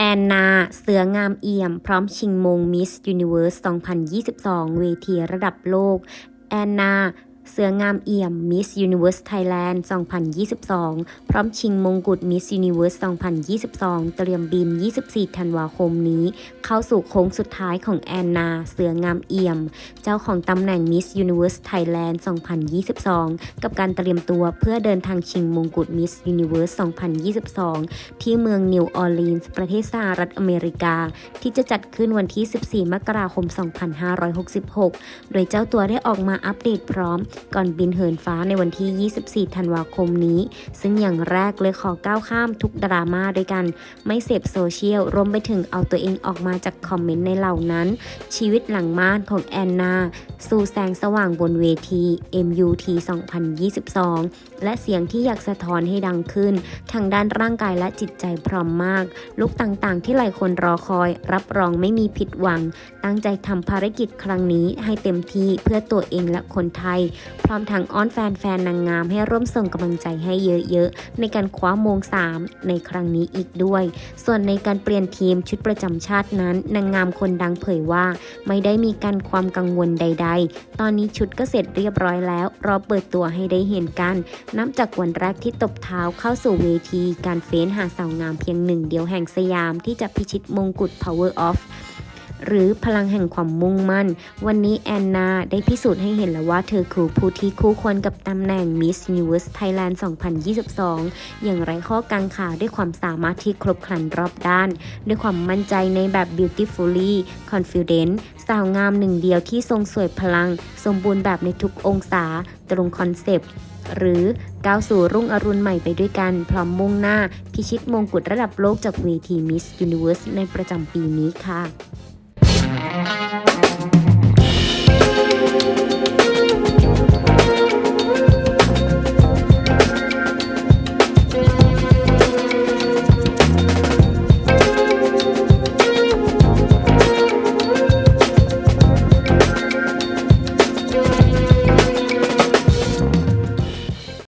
แอนนา เสืองามเอี่ยม พร้อมชิงมงมิสยูนิเวิร์ส 2022 เวทีระดับโลก แอนนา เสืองามเอี่ยมมิสยูนิเว r ร์สไทยแลนด์2022 พร้อมชิงมงกุฎมิสยูนิเว r ร์ส2022 เตรียมบิน 24 ธันวาคมนี้ เข้าสู่โค้งสุดท้ายของแอนนา เสืองามเอี่ยม เจ้าของตำแหน่งมิสยูนิเว r ร์สไทยแลนด์2022 กับการเตรียมตัวเพื่อเดินทางชิงมงกุฎมิสยูนิเว r ร์ส2022 ที่เมืองนิวออร์ลีนส์ประเทศสหรัฐอเมริกา ที่จะจัดขึ้นวันที่ 14 มกราคม 2566 โดยเจ้าตัวได้ออกมาอัปเดตพร้อมก่อนบินเหินฟ้าในวันที่ 24 ธันวาคมนี้ ซึ่งอย่างแรกเลยขอก้าวข้ามทุกดราม่าด้วยกัน ไม่เสพโซเชียลรวมไปถึงเอาตัวเองออกมาจากคอมเมนต์ในเหล่านั้น ชีวิตหลังม่านของแอนนา สู่แสงสว่างบนเวที MUT 2022 และเสียงที่อยากสะท้อนให้ดังขึ้น ทางด้านร่างกายและจิตใจพร้อมมาก ลุกต่างๆ ที่หลายคนรอคอย รับรองไม่มีผิดหวัง ตั้งใจทำภารกิจครั้งนี้ให้เต็มที่เพื่อตัวเองและคนไทยพร้อมทั้งอ้อนแฟนๆนางงามให้ร่วมส่งกำลังใจให้เยอะๆ ในการคว้ามง 3 ในครั้งนี้อีกด้วย ส่วนในการเปลี่ยนทีมชุดประจำชาตินั้น นางงามคนดังเผยว่า ไม่ได้มีการความกังวลใด ๆ ตอนนี้ชุดก็เสร็จเรียบร้อยแล้ว รอเปิดตัวให้ได้เห็นกัน นับจากวันแรกที่ตบเท้าเข้าสู่เวที การเฟ้นหาสาวงามเพียงหนึ่งเดียวแห่งสยามที่จะพิชิตมงกุฎ Power of หรือพลังแห่งความมุ่งมั่น วันนี้แอนนาได้พิสูจน์ให้เห็นแล้วว่าเธอคือผู้ที่คู่ควรกับตำแหน่ง Miss Universe Thailand 2022 อย่างไรข้อกังขาด้วยความสามารถที่ครบครันรอบด้าน ด้วยความมั่นใจในแบบ beautifully confident สาวงามหนึ่งเดียวที่ทรงสวยพลัง สมบูรณ์แบบในทุกองศาตรงคอนเซปต์หรือก้าวสู่รุ่งอรุณใหม่ไปด้วยกัน พร้อมมุ่งหน้า พิชิตมงกุฎระดับโลกจากเวที Miss Universe ในประจำปีนี้ค่ะ Música